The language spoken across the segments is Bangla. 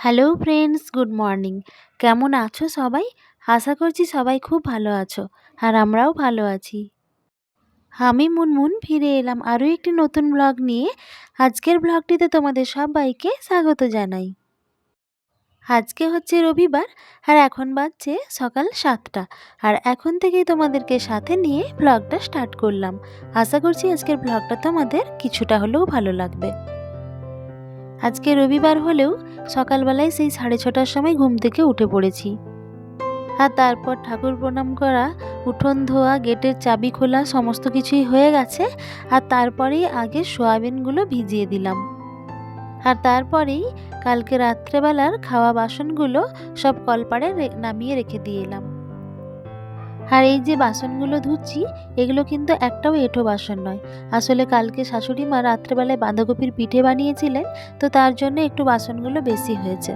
হ্যালো ফ্রেন্ডস গুড মর্নিং কেমন আছো সবাই? আশা করছি সবাই খুব ভালো আছো, আর আমরাও ভালো আছি। আমি মুনমুন, ফিরে এলাম আরও একটি নতুন ব্লগ নিয়ে। আজকের ব্লগটিতে তোমাদের সবাইকে স্বাগত জানাই। আজকে হচ্ছে রবিবার, আর এখন বাজছে সকাল সাতটা, আর এখন থেকেই তোমাদেরকে সাথে নিয়ে ব্লগটা স্টার্ট করলাম। আশা করছি আজকের ব্লগটা তোমাদের কিছুটা হলেও ভালো লাগবে। আজকে রবিবার হলেও সকালবেলায় সেই সাড়ে ছটার সময় ঘুম থেকে উঠে পড়েছি। আর তারপর ঠাকুর প্রণাম করা, উঠোন ধোয়া, গেটের চাবি খোলা সমস্ত কিছুই হয়ে গেছে আর তারপরেই আগে সোয়াবিনগুলো ভিজিয়ে দিলাম। আর তারপরেই কালকে রাত্রেবেলার খাওয়া বাসনগুলো সব কলপাড়ে নামিয়ে রেখে দিয়ে এলাম। আর এই যে বাসনগুলো ধুচ্ছি, এগুলো কিন্তু একটাও এঁঠো বাসন নয়। আসলে কালকে শাশুড়ি মা রাত্রেবেলায় বাঁধাকপির পিঠে বানিয়েছিলেন, তো তার জন্য একটু বাসনগুলো বেশি হয়েছে।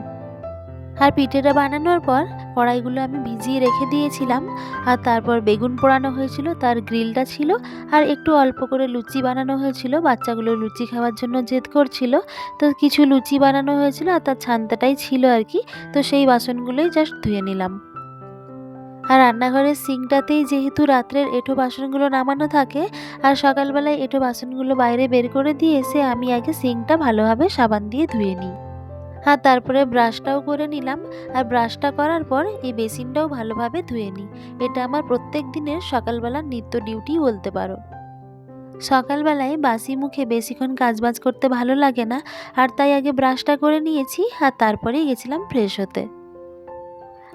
আর পিঠেটা বানানোর পর কড়াইগুলো আমি ভিজিয়ে রেখে দিয়েছিলাম, আর তারপর বেগুন পোড়ানো হয়েছিল, তার গ্রিলটা ছিল, আর একটু অল্প করে লুচি বানানো হয়েছিল। বাচ্চাগুলো লুচি খাওয়ার জন্য জেদ করছিল, তো কিছু লুচি বানানো হয়েছিল, আর তার ছান্তাটাই ছিল আর কি, তো সেই বাসনগুলোই জাস্ট ধুয়ে নিলাম। আর রান্নাঘরের সিঙ্কটাতেই যেহেতু রাত্রের এঁঠো বাসনগুলো নামানো থাকে, আর সকালবেলায় এঁঠো বাসনগুলো বাইরে বের করে দিয়ে এসে আমি আগে সিঙ্কটা ভালোভাবে সাবান দিয়ে ধুয়ে নিই। আর তারপরে ব্রাশটাও করে নিলাম, আর ব্রাশটা করার পর এই বেসিনটাও ভালোভাবে ধুয়ে নিই। এটা আমার প্রত্যেক দিনের সকালবেলার নিত্য ডিউটি বলতে পারো। সকালবেলায় বাসি মুখে বেশিক্ষণ কাজবাজ করতে ভালো লাগে না, আর তাই আগে ব্রাশটা করে নিয়েছি, আর তারপরেই গেছিলাম ফ্রেশ হতে।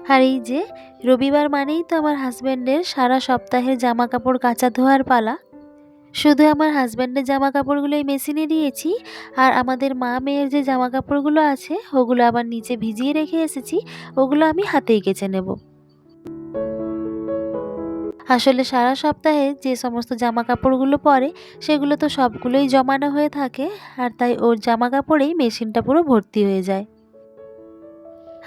আর এই যে, রবিবার মানেই তো আমার হাজব্যান্ডের সারা সপ্তাহের জামা কাপড় কাচা ধোয়ার পালা। শুধু আমার হাজব্যান্ডের জামা কাপড়গুলোই মেশিনে দিয়েছি, আর আমাদের মা মেয়ের যে জামা কাপড়গুলো আছে, ওগুলো আবার নিচে ভিজিয়ে রেখে এসেছি, ওগুলো আমি হাতেই কেচে নেব। আসলে সারা সপ্তাহে যে সমস্ত জামা কাপড়গুলো পরে, সেগুলো তো সবগুলোই জমানো হয়ে থাকে, আর তাই ওর জামা কাপড়েই মেশিনটা পুরো ভর্তি হয়ে যায়।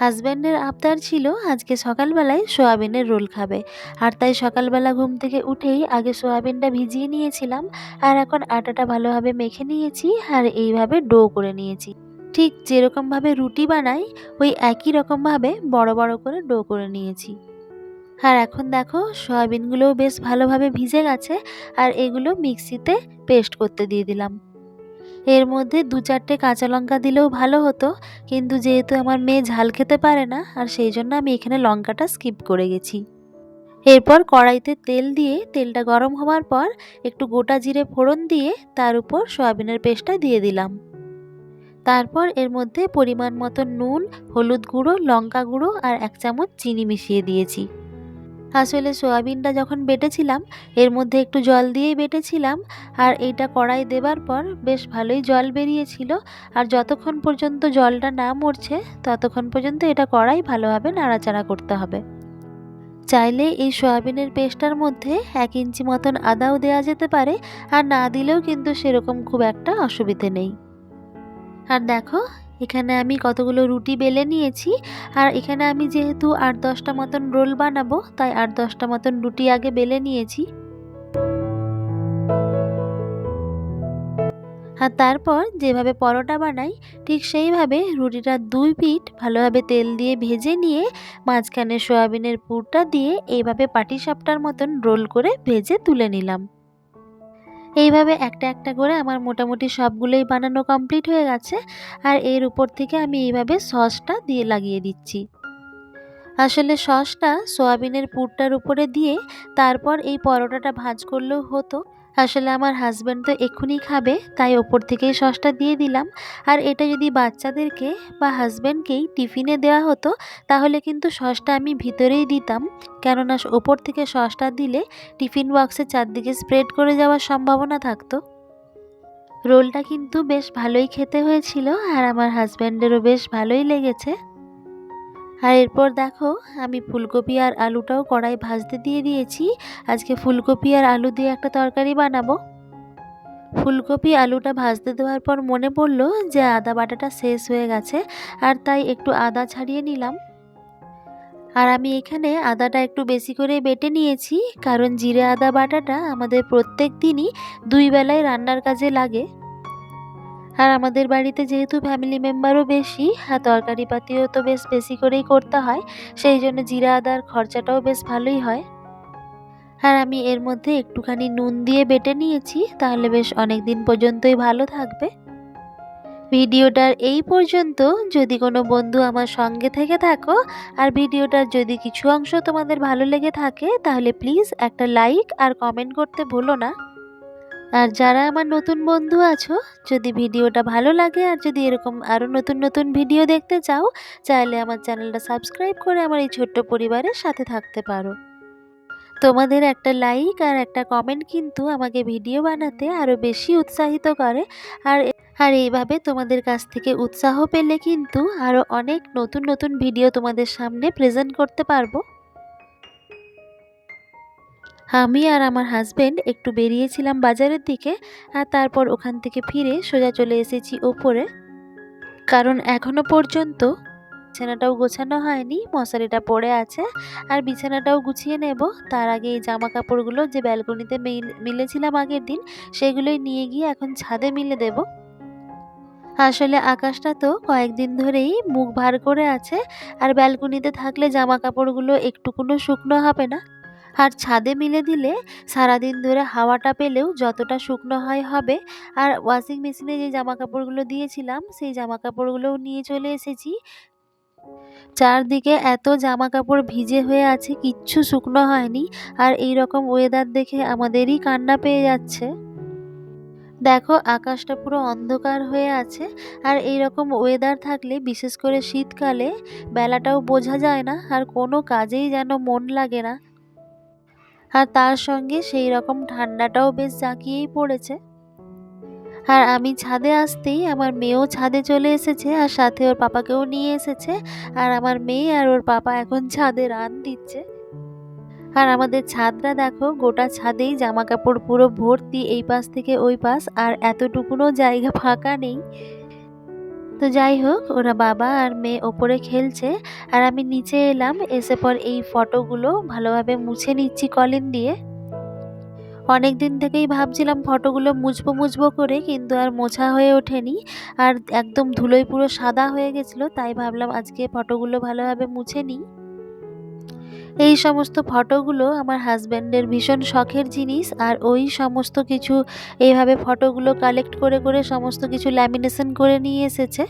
হাজব্যান্ডের আবদার ছিল আজকে সকালবেলায় সোয়াবিনের রোল খাবে। আর তাই সকালবেলা ঘুম থেকে উঠেই আগে সোয়াবিনটা ভিজিয়ে নিয়েছিলাম, আর এখন আটাটা ভালোভাবে মেখে নিয়েছি আর এইভাবে ডো করে নিয়েছি। ঠিক যেরকমভাবে রুটি বানাই, ওই একই রকমভাবে বড় বড় করে ডো করে নিয়েছি। আর এখন দেখো, সয়াবিনগুলোও বেশ ভালোভাবে ভিজে গেছে, আর এগুলো মিক্সিতে পেস্ট করতে দিয়ে দিলাম। এর মধ্যে দু চারটে কাঁচা লঙ্কা দিলেও ভালো হতো। কিন্তু যেহেতু আমার মেয়ে ঝাল খেতে পারে না, আর সেই জন্য আমি এখানে লঙ্কাটা স্কিপ করে গেছি। এরপর কড়াইতে তেল দিয়ে, তেলটা গরম হওয়ার পর একটু গোটা জিরে ফোড়ন দিয়ে তার উপর সয়াবিনের পেস্টটা দিয়ে দিলাম। তারপর এর মধ্যে পরিমাণ মতো নুন, হলুদ গুঁড়ো, লঙ্কা গুঁড়ো আর এক চামচ চিনি মিশিয়ে দিয়েছি। আসলে সয়াবিনটা যখন বেটেছিলাম, এর মধ্যে একটু জল দিয়েই বেটেছিলাম আর এইটা কড়াই দেবার পর বেশ ভালোই জল বেরিয়েছিল। আর যতক্ষণ পর্যন্ত জলটা না মরছে, ততক্ষণ পর্যন্ত এটা কড়াই ভালোভাবে নাড়াচাড়া করতে হবে। চাইলে এই সয়াবিনের পেস্টটার মধ্যে এক ইঞ্চি মতন আদাও দেওয়া যেতে পারে আর না দিলেও কিন্তু সেরকম খুব একটা অসুবিধে নেই। আর দেখো এখানে আমি কতগুলো রুটি বেলে নিয়েছি, আর এখানে আমি যেহেতু আট দশটা মতন রোল বানাবো, তাই আট দশটা মতন রুটি আগে বেলে নিয়েছি। আর তারপর যেভাবে পরোটা বানাই, ঠিক সেইভাবে রুটিটা দুই পিঠ ভালোভাবে তেল দিয়ে ভেজে নিয়ে মাঝখানে সয়াবিনের পুরটা দিয়ে এইভাবে পাটিসাপটার মতন রোল করে ভেজে তুলে নিলাম। এইভাবে একটা একটা করে আমার মোটামুটি সবগুলোই বানানো কমপ্লিট হয়ে গেছে আর এর উপর থেকে আমি এইভাবে সসটা দিয়ে লাগিয়ে দিচ্ছি। আসলে সসটা সোয়াবিনের পুরটার উপরে দিয়ে তারপর এই পরোটাটা ভাজ করলেও হতো। আসলে আমার হাজব্যান্ড তো এক্ষুনি খাবে, তাই ওপর থেকেই সসটা দিয়ে দিলাম। আর এটা যদি বাচ্চাদেরকে বা হাজব্যান্ডকেই টিফিনে দেওয়া হতো, তাহলে কিন্তু সসটা আমি ভিতরেই দিতাম। কেননা ওপর থেকে সসটা দিলে টিফিন বক্সের চারদিকে স্প্রেড করে যাওয়ার সম্ভাবনা থাকতো। রোলটা কিন্তু বেশ ভালোই খেতে হয়েছিল, আর আমার হাজব্যান্ডেরও বেশ ভালোই লেগেছে। আর এরপর দেখো, আমি ফুলকপি আর আলুটাও কড়াই ভাজতে দিয়ে দিয়েছি। আজকে ফুলকপি আর আলু দিয়ে একটা তরকারি বানাবো। ফুলকপি আলুটা ভাজতে দেওয়ার পর মনে পড়ল যে আদা বাটাটা শেষ হয়ে গেছে, আর তাই একটু আদা ছাড়িয়ে নিলাম। আর আমি এখানে আদাটা একটু বেশি করে বেটে নিয়েছি, কারণ জিরে আদা বাটাটা আমাদের প্রত্যেক দিনই দুই বেলায় রান্নার কাজে লাগে। আর আমাদের বাড়িতে যেহেতু ফ্যামিলি মেম্বারও বেশি, আর তরকারি পাতিও তো বেশ বেশি করেই করতে হয়, সেই জন্য জিরা আদার খরচাটাও বেশ ভালোই হয়। আর আমি এর মধ্যে একটুখানি নুন দিয়ে বেটে নিয়েছি, তাহলে বেশ অনেক দিন পর্যন্তই ভালো থাকবে। ভিডিওটার এই পর্যন্ত। যদি কোনো বন্ধু আমার সঙ্গে থেকে থাকো, আর ভিডিওটার যদি কিছু অংশ তোমাদের ভালো লেগে থাকে, তাহলে প্লিজ একটা লাইক আর কমেন্ট করতে ভুলো না। আর যারা আমার নতুন বন্ধু আছো, যদি ভিডিওটা ভালো লাগে আর যদি এরকম আরও নতুন নতুন ভিডিও দেখতে চাও, চাইলে আমার চ্যানেলটা সাবস্ক্রাইব করে আমার এই ছোট্ট পরিবারের সাথে থাকতে পারো। তোমাদের একটা লাইক আর একটা কমেন্ট কিন্তু আমাকে ভিডিও বানাতে আরও বেশি উৎসাহিত করে। আর আর এইভাবে তোমাদের কাছ থেকে উৎসাহ পেলে কিন্তু আরও অনেক নতুন নতুন ভিডিও তোমাদের সামনে প্রেজেন্ট করতে পারব। আমি আর আমার হাজবেন্ড একটু বেরিয়েছিলাম বাজারের দিকে, আর তারপর ওখান থেকে ফিরে সোজা চলে এসেছি ওপরে। কারণ এখনও পর্যন্ত বিছানাটাও গোছানো হয়নি, মশারিটা পড়ে আছে, আর বিছানাটাও গুছিয়ে নেব। তার আগে এই জামা কাপড়গুলো যে ব্যালকনিতে মিলেছিলাম আগের দিন, সেগুলোই নিয়ে গিয়ে এখন ছাদে মিলে দেব। আসলে আকাশটা তো কয়েকদিন ধরেই মুখ ভার করে আছে, আর ব্যালকনিতে থাকলে জামা কাপড়গুলো একটুকুনো শুকনো হবে না। আর ছাদে মিলে দিলে সারাদিন ধরে হাওয়াটা পেলেও যতটা শুকনো হয় হবে। আর ওয়াশিং মেশিনে যে জামা কাপড়গুলো দিয়েছিলাম, সেই জামা কাপড়গুলোও নিয়ে চলে এসেছি। চারদিকে এত জামা কাপড় ভিজে হয়ে আছে, কিচ্ছু শুকনো হয়নি। আর এই রকম ওয়েদার দেখে আমাদেরই কান্না পেয়ে যাচ্ছে। দেখো, আকাশটা পুরো অন্ধকার হয়ে আছে। আর এই রকম ওয়েদার থাকলে, বিশেষ করে শীতকালে, বেলাটাও বোঝা যায় না। আর কোনো কাজেই যেন মন লাগে না। আর তার সঙ্গে সেই রকম ঠান্ডাটাও বেশ জাঁকিয়েই পড়েছে। আর আমি ছাদে আসতেই আমার মেয়েও ছাদে চলে এসেছে আর সাথে ওর পাপাকেও নিয়ে এসেছে। আর আমার মেয়ে আর ওর পাপা এখন ছাদে রান দিচ্ছে। আর আমাদের ছাদটা দেখো, গোটা ছাদেই জামা কাপড় পুরো ভর্তি এই পাশ থেকে ওই পাশ আর এতটুকুনও জায়গা ফাঁকা নেই। তো যাই হোক, ওরা বাবা আর মেয়ে ওপরে খেলছে আর আমি নিচে এলাম। এসে পর এই ফটোগুলো ভালোভাবে মুছে নিচ্ছি কলিন দিয়ে। অনেক দিন থেকেই ভাবছিলাম ফটোগুলো মুছবো মুছবো করে, কিন্তু আর মোছা হয়ে ওঠেনি। আর একদম ধুলোয় পুরো সাদা হয়ে গেছিল, তাই ভাবলাম আজকে ফটোগুলো ভালোভাবে মুছে নিই। এই সমস্ত ফটোগুলো আমার হাজব্যান্ডের ভীষণ শখের জিনিস আর ওই সমস্ত কিছু, এইভাবে ফটোগুলো কালেক্ট করে করে সমস্ত কিছু ল্যামিনেশন করে নিয়ে এসেছে।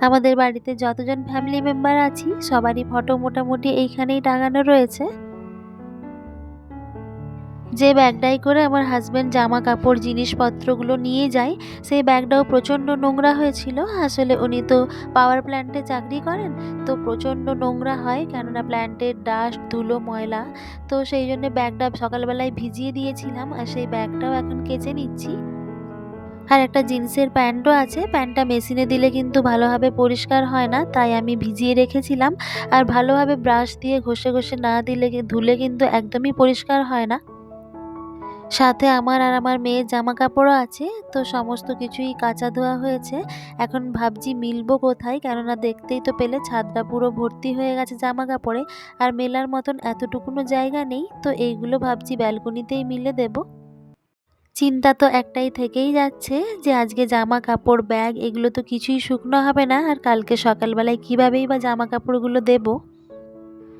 আমাদের বাড়িতে যতজন ফ্যামিলি মেম্বার আছি, সবারই ফটো মোটামুটি এইখানেই টাঙানো রয়েছে। যে ব্যাগটাই করে আমার হাজব্যান্ড জামা কাপড় জিনিসপত্রগুলো নিয়ে যায়, সেই ব্যাগটাও প্রচণ্ড নোংরা হয়েছিল। আসলে উনি তো পাওয়ার প্ল্যান্টে চাকরি করেন, তো প্রচণ্ড নোংরা হয় কেননা প্ল্যান্টের ডাস্ট ধুলো, ময়লা। তো সেই জন্য ব্যাগটা সকালবেলায় ভিজিয়ে দিয়েছিলাম আর সেই ব্যাগটাও এখন কেচে নিচ্ছি। আর একটা জিন্সের প্যান্টও আছে, প্যান্টটা মেশিনে দিলে কিন্তু ভালোভাবে পরিষ্কার হয় না, তাই আমি ভিজিয়ে রেখেছিলাম। আর ভালোভাবে ব্রাশ দিয়ে ঘষে ঘষে না দিলে ধুলে কিন্তু একদমই পরিষ্কার হয় না। সাথে আমার আর আমার মেয়ের জামা কাপড়ও আছে, তো সমস্ত কিছুই কাঁচা ধোয়া হয়েছে। এখন ভাবছি মিলবো কোথায়, কেননা দেখতেই তো পেলে ছাদটা পুরো ভর্তি হয়ে গেছে জামা কাপড়ে আর মেলার মতন এতটুকুনো জায়গা নেই, তো এইগুলো ভাবছি ব্যালকনিতেই মিলে দেব। চিন্তা তো একটাই থেকেই যাচ্ছে যে আজকে জামা কাপড় ব্যাগ, এগুলো তো কিছুই শুকনো হবে না, আর কালকে সকালবেলায় কীভাবেই বা জামা কাপড়গুলো দেবো।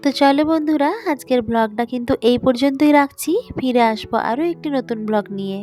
তো চলো বন্ধুরা, আজকের ব্লগটা কিন্তু এই পর্যন্তই রাখছি। ফিরে আসব আরও একটি নতুন ব্লগ নিয়ে।